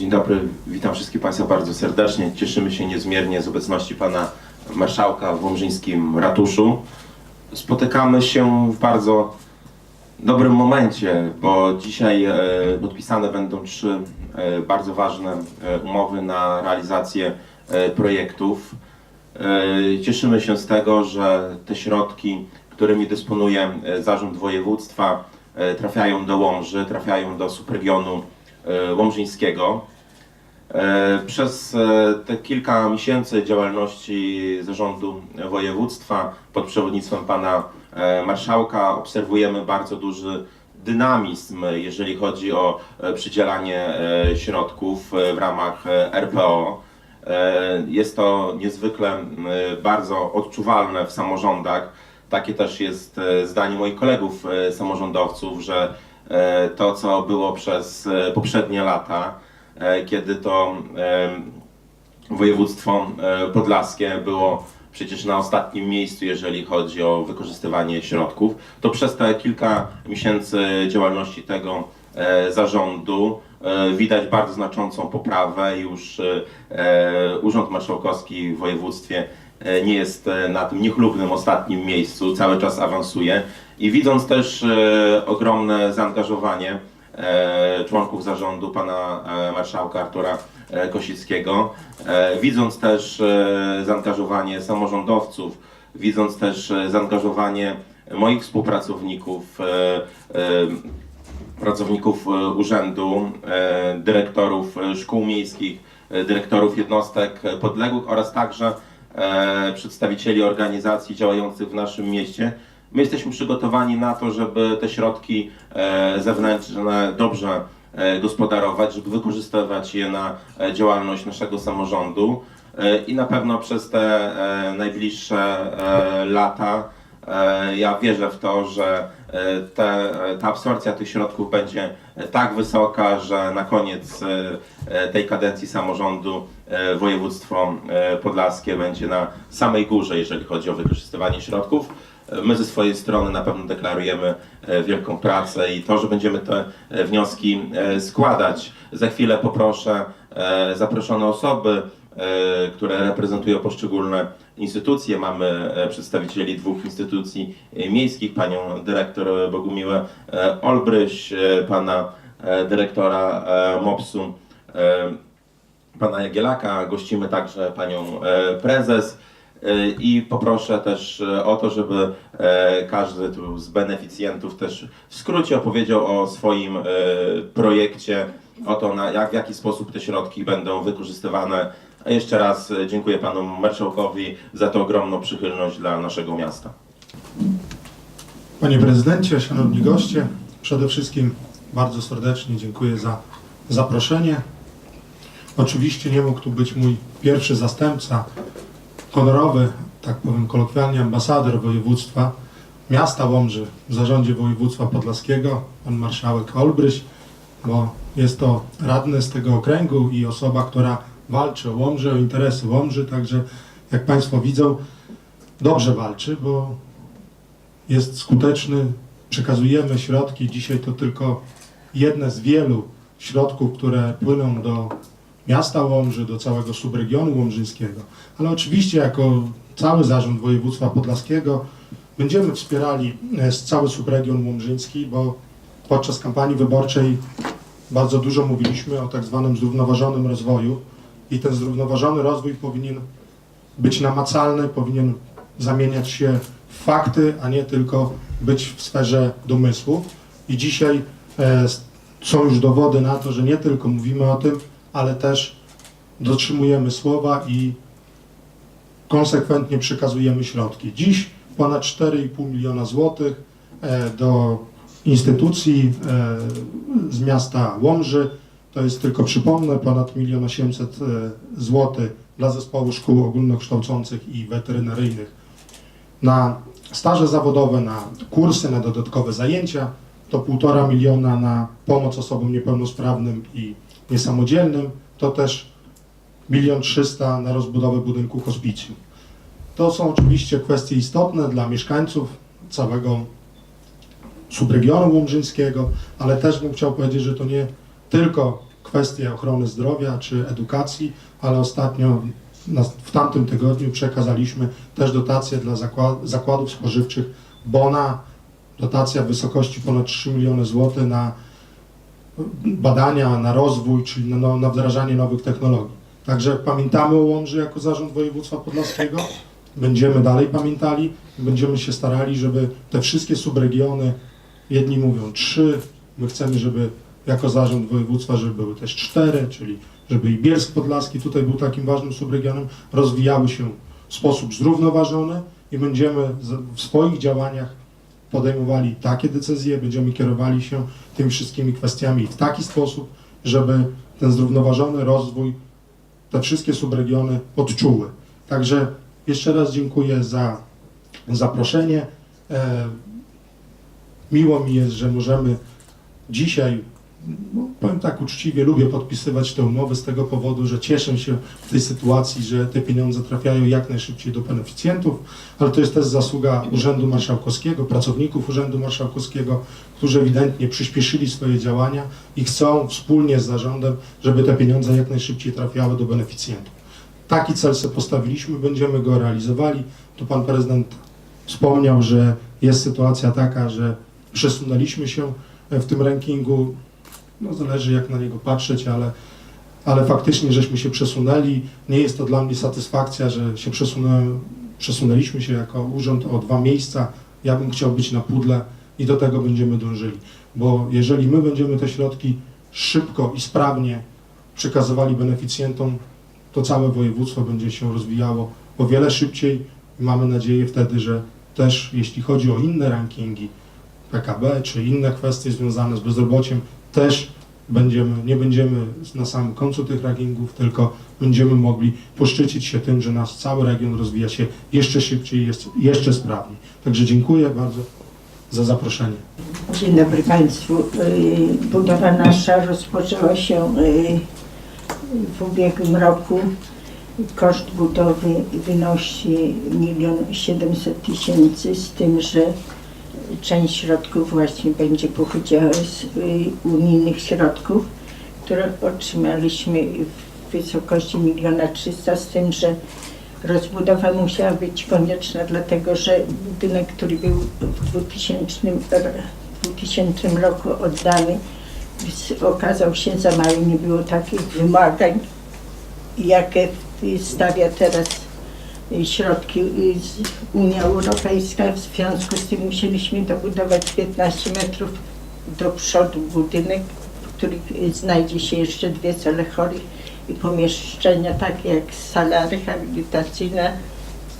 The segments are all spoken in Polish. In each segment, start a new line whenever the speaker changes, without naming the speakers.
Dzień dobry, witam wszystkich Państwa bardzo serdecznie. Cieszymy się niezmiernie z obecności Pana Marszałka w Łomżyńskim Ratuszu. Spotykamy się w bardzo dobrym momencie, bo dzisiaj e, podpisane będą trzy e, bardzo ważne e, umowy na realizację projektów. Cieszymy się z tego, że te środki, którymi dysponuje Zarząd Województwa, trafiają do Łomży, trafiają do subregionu łomżyńskiego. E, Przez e, te kilka miesięcy działalności Zarządu Województwa pod przewodnictwem pana e, marszałka obserwujemy bardzo duży dynamizm, jeżeli chodzi o e, przydzielanie e, środków e, w ramach e, RPO. E, Jest to niezwykle bardzo odczuwalne w samorządach. Takie też jest e, zdanie moich kolegów e, samorządowców, że e, to, co było przez e, poprzednie lata, e, kiedy to e, województwo e, podlaskie było przecież na ostatnim miejscu, jeżeli chodzi o wykorzystywanie środków, to przez te kilka miesięcy działalności tego e, zarządu e, widać bardzo znaczącą poprawę. Już e, e, Urząd Marszałkowski w województwie e, nie jest e, na tym niechlubnym ostatnim miejscu, cały czas awansuje i widząc też e, ogromne zaangażowanie e, członków zarządu pana e, marszałka Artura e, Kosickiego, e, widząc też e, zaangażowanie samorządowców, widząc też e, zaangażowanie moich współpracowników, e, e, pracowników e, urzędu, e, dyrektorów e, szkół miejskich, dyrektorów jednostek podległych oraz także przedstawicieli organizacji działających w naszym mieście. My jesteśmy przygotowani na to, żeby te środki zewnętrzne dobrze gospodarować, żeby wykorzystywać je na działalność naszego samorządu i na pewno przez te najbliższe lata Ja wierzę w to, że te, ta absorpcja tych środków będzie e, tak wysoka, że na koniec e, e, tej kadencji samorządu e, województwo e, podlaskie będzie na samej górze, jeżeli chodzi o wykorzystywanie środków. E, My ze swojej strony na pewno deklarujemy e, wielką pracę i to, że będziemy te e, wnioski e, składać. Za chwilę poproszę e, zaproszone osoby, e, które reprezentują poszczególne instytucje. Mamy e, przedstawicieli dwóch instytucji e, miejskich, panią dyrektor Bogumiłę e, Olbryś, e, pana e, dyrektora e, MOPS-u, e, pana Jagielaka. Gościmy także panią e, prezes. E, I poproszę też e, o to, żeby e, każdy z beneficjentów też w skrócie opowiedział o swoim e, projekcie, o to, na jak, w jaki sposób te środki będą wykorzystywane. A jeszcze raz e, dziękuję panu marszałkowi za tą ogromną przychylność dla naszego miasta.
Panie prezydencie, szanowni goście, przede wszystkim bardzo serdecznie dziękuję za zaproszenie. Oczywiście nie mógł tu być mój pierwszy zastępca, honorowy, tak powiem kolokwialnie, ambasador województwa miasta Łomży w zarządzie województwa podlaskiego, pan marszałek Olbryś, bo jest to radny z tego okręgu i osoba, która walczy o Łomży, o interesy Łomży, także jak Państwo widzą, dobrze walczy, bo jest skuteczny, przekazujemy środki. Dzisiaj to tylko jedne z wielu środków, które płyną do miasta Łomży, do całego subregionu łomżyńskiego. Ale oczywiście jako cały zarząd województwa podlaskiego będziemy wspierali e, cały subregion łomżyński, bo podczas kampanii wyborczej bardzo dużo mówiliśmy o tak zwanym zrównoważonym rozwoju i ten zrównoważony rozwój powinien być namacalny, powinien zamieniać się w fakty, a nie tylko być w sferze domysłów. I dzisiaj e, są już dowody na to, że nie tylko mówimy o tym, ale też dotrzymujemy słowa i konsekwentnie przekazujemy środki. Dziś ponad 4,5 miliona złotych e, do instytucji e, z miasta Łomży. To jest tylko, przypomnę, ponad 1 800 złotych dla zespołu szkół ogólnokształcących i weterynaryjnych na staże zawodowe, na kursy, na dodatkowe zajęcia. To 1,5 miliona na pomoc osobom niepełnosprawnym i niesamodzielnym. To też 1 300 na rozbudowę budynku hospicjum. To są oczywiście kwestie istotne dla mieszkańców całego subregionu łomżyńskiego, ale też bym chciał powiedzieć, że to nie tylko kwestie ochrony zdrowia czy edukacji, ale ostatnio w tamtym tygodniu przekazaliśmy też dotacje dla zakład, zakładów spożywczych Bona, dotacja w wysokości ponad 3 miliony złotych na badania, na rozwój, czyli na, na wdrażanie nowych technologii. Także pamiętamy o Łomży jako Zarząd Województwa Podlaskiego, będziemy dalej pamiętali, będziemy się starali, żeby te wszystkie subregiony, jedni mówią trzy, my chcemy, żeby jako Zarząd Województwa, żeby były też cztery, czyli żeby i Bielsk Podlaski tutaj był takim ważnym subregionem, rozwijały się w sposób zrównoważony i będziemy w swoich działaniach podejmowali takie decyzje, będziemy kierowali się tymi wszystkimi kwestiami w taki sposób, żeby ten zrównoważony rozwój te wszystkie subregiony odczuły. Także jeszcze raz dziękuję za zaproszenie. E, Miło mi jest, że możemy dzisiaj, no, powiem tak uczciwie, lubię podpisywać te umowy z tego powodu, że cieszę się w tej sytuacji, że te pieniądze trafiają jak najszybciej do beneficjentów, ale to jest też zasługa Urzędu Marszałkowskiego, pracowników Urzędu Marszałkowskiego, którzy ewidentnie przyspieszyli swoje działania i chcą wspólnie z zarządem, żeby te pieniądze jak najszybciej trafiały do beneficjentów. Taki cel sobie postawiliśmy, będziemy go realizowali. Tu pan prezydent wspomniał, że jest sytuacja taka, że przesunęliśmy się w tym rankingu. No zależy jak na niego patrzeć, ale, ale faktycznie żeśmy się przesunęli. Nie jest to dla mnie satysfakcja, że się przesunęliśmy się jako urząd o dwa miejsca. Ja bym chciał być na pudle i do tego będziemy dążyli. Bo jeżeli my będziemy te środki szybko i sprawnie przekazywali beneficjentom, to całe województwo będzie się rozwijało o wiele szybciej mamy nadzieję wtedy, że też jeśli chodzi o inne rankingi PKB czy inne kwestie związane z bezrobociem, też będziemy, nie będziemy na samym końcu tych rankingów, tylko będziemy mogli poszczycić się tym, że nasz cały region rozwija się jeszcze szybciej, jeszcze, jeszcze sprawniej. Także dziękuję bardzo za zaproszenie.
Dzień dobry Państwu. Y, Budowa nasza rozpoczęła się y, w ubiegłym roku. Koszt budowy wynosi 1 700 tysięcy, z tym, że część środków właśnie będzie pochodziła z y, unijnych środków, które otrzymaliśmy w wysokości 1 300 z tym, że rozbudowa musiała być konieczna, dlatego że budynek, który był w 2000, r- 2000 roku oddany, okazał się za mały, nie było takich wymagań, jakie stawia teraz środki z Unia Europejska. W związku z tym musieliśmy dobudować 15 metrów do przodu budynek, w którym znajdzie się jeszcze dwie sale chorych i pomieszczenia takie jak sala rehabilitacyjna,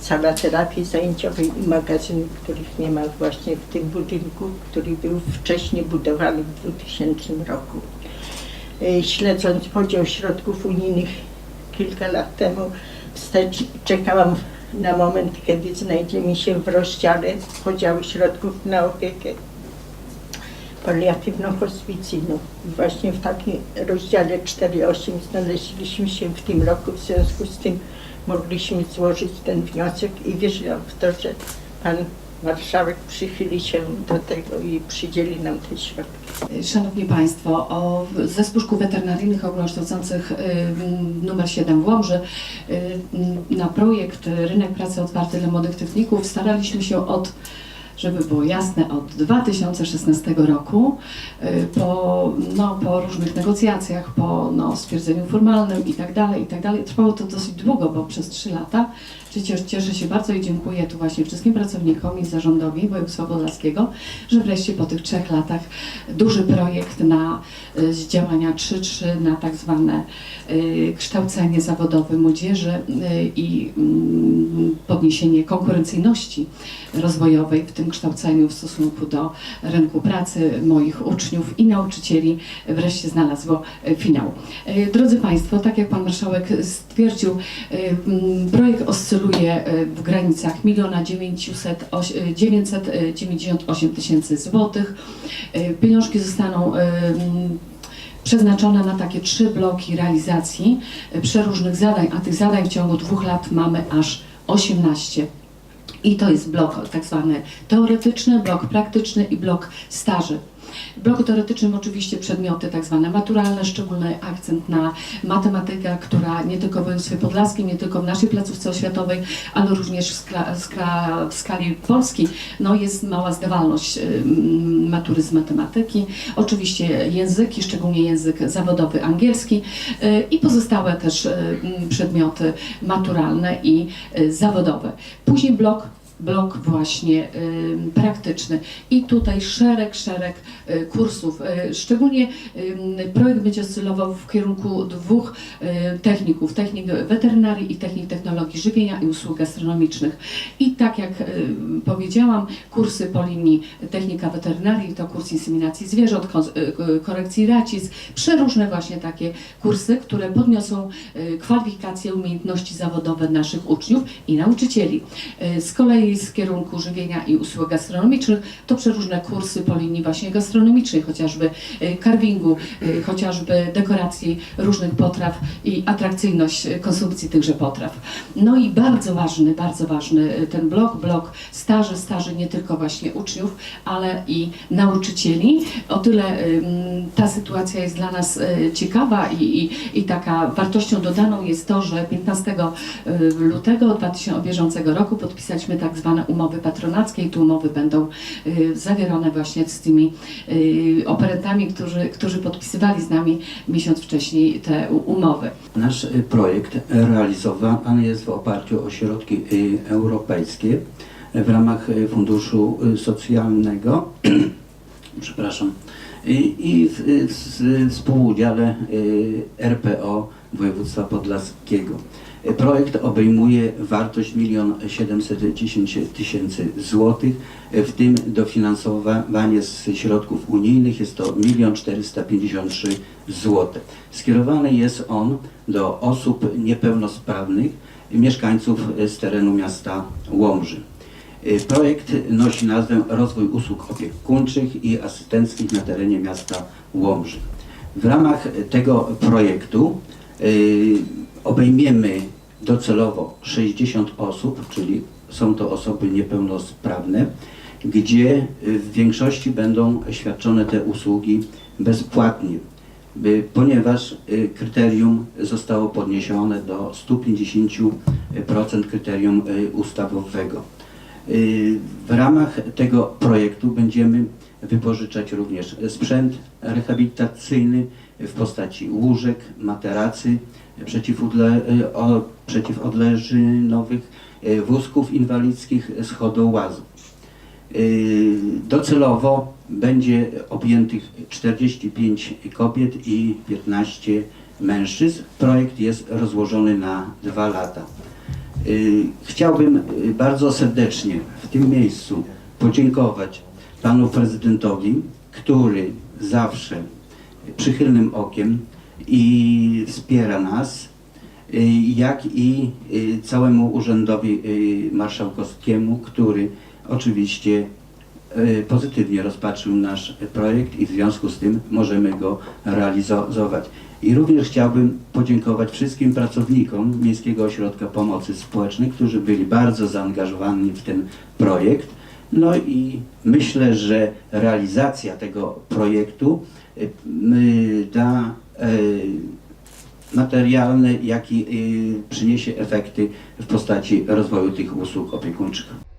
sala terapii zajęciowej i magazyn, których nie ma właśnie w tym budynku, który był wcześniej budowany w 2000 roku. Y, Śledząc podział środków unijnych kilka lat temu, wstecz czekałam na moment, kiedy znajdziemy się w rozdziale podziału środków na opiekę paliatywno-hospicyjną. I Właśnie w takim rozdziale 4.8 znaleźliśmy się w tym roku, w związku z tym mogliśmy złożyć ten wniosek i wierzyłam w to, że Pan Marszałek przychyli się do tego i przydzieli nam te środki.
Szanowni Państwo, o Zespół Weterynaryjnych Ogólnokształcących y, numer 7 w Łomży y, na projekt Rynek Pracy Otwarty dla Młodych Techników staraliśmy się od żeby było jasne, od 2016 roku y, po, no, po różnych negocjacjach, po no, stwierdzeniu formalnym i tak dalej, i tak. Trwało to dosyć długo, bo przez 3 lata. Przecież cieszę się bardzo i dziękuję tu właśnie wszystkim pracownikom i zarządowi województwa podlaskiego, że wreszcie po tych trzech latach duży projekt na y, z działania 3.3 na tak zwane y, kształcenie zawodowe młodzieży y, i mm, podniesienie konkurencyjności rozwojowej w tym kształceniu w stosunku do rynku pracy moich uczniów i nauczycieli wreszcie znalazło finał. Drodzy Państwo, tak jak Pan Marszałek stwierdził, mm, projekt oscyluje y, w granicach 1 998 tysięcy złotych. Pieniążki zostaną mm, przeznaczone na takie trzy bloki realizacji przeróżnych zadań, a tych zadań w ciągu dwóch lat mamy aż 18. I to jest blok tak zwany teoretyczny, blok praktyczny i blok staży. W bloku teoretycznym oczywiście przedmioty tak zwane maturalne, szczególny akcent na matematykę, która nie tylko w województwie podlaskim, nie tylko w naszej placówce oświatowej, ale również w, skla, skla, w skali Polski, no jest mała zdawalność ym, matury z matematyki. Oczywiście języki, szczególnie język zawodowy angielski y, i pozostałe też y, mm, przedmioty maturalne i y, zawodowe. Później blok blok właśnie praktyczny i tutaj szereg, szereg y, kursów. Y, szczególnie projekt będzie oscylował w kierunku dwóch y, techników, technik weterynarii i technik technologii żywienia i usług gastronomicznych. I tak jak powiedziałam, kursy po linii technika weterynarii to kurs inseminacji zwierząt, ko- korekcji racic, przeróżne właśnie takie kursy, które podniosą kwalifikacje, umiejętności zawodowe naszych uczniów i nauczycieli. Z kolei z kierunku żywienia i usług gastronomicznych to przeróżne kursy po linii właśnie gastronomicznej, chociażby y, carvingu, y, chociażby dekoracji różnych potraw i atrakcyjność y, konsumpcji tychże potraw. No i bardzo ważny, bardzo ważny ten blok, blok staży, staży nie tylko właśnie uczniów, ale i nauczycieli. O tyle ta sytuacja jest dla nas ciekawa i, i, i taka wartością dodaną jest to, że 15 y, lutego 2000 bieżącego roku podpisaliśmy tak zwane umowy patronackie i tu umowy będą y, zawierane właśnie z tymi y, operentami, którzy, którzy podpisywali z nami miesiąc wcześniej te umowy.
Nasz y, projekt realizowany jest w oparciu o środki europejskie w ramach Funduszu Socjalnego. Przepraszam, i, w, y, w współudziale RPO województwa podlaskiego. Projekt obejmuje wartość 1 710 tysięcy złotych, w tym dofinansowanie z środków unijnych jest to 1 453 złote. Skierowany jest on do osób niepełnosprawnych, mieszkańców z terenu miasta Łomży. Projekt nosi nazwę Rozwój usług opiekuńczych i asystenckich na terenie miasta Łomży. W ramach tego projektu obejmiemy docelowo 60 osób, czyli są to osoby niepełnosprawne, gdzie y, w większości będą świadczone te usługi bezpłatnie, y, ponieważ y, kryterium zostało podniesione do 150% kryterium y, ustawowego. Y, W ramach tego projektu będziemy wypożyczać również sprzęt rehabilitacyjny w postaci łóżek, materacy, o- przeciwodleżynowych, y, wózków inwalidzkich, schodołazów. Docelowo będzie objętych 45 kobiet i 15 mężczyzn. Projekt jest rozłożony na dwa lata. Chciałbym bardzo serdecznie w tym miejscu podziękować panu prezydentowi, który zawsze przychylnym okiem i wspiera nas, y, jak i y, całemu urzędowi y, marszałkowskiemu, który oczywiście pozytywnie rozpatrzył nasz projekt i w związku z tym możemy go realizować. I również chciałbym podziękować wszystkim pracownikom Miejskiego Ośrodka Pomocy Społecznej, którzy byli bardzo zaangażowani w ten projekt. No i myślę, że realizacja tego projektu da y, materialne, jak i y, przyniesie efekty w postaci rozwoju tych usług opiekuńczych.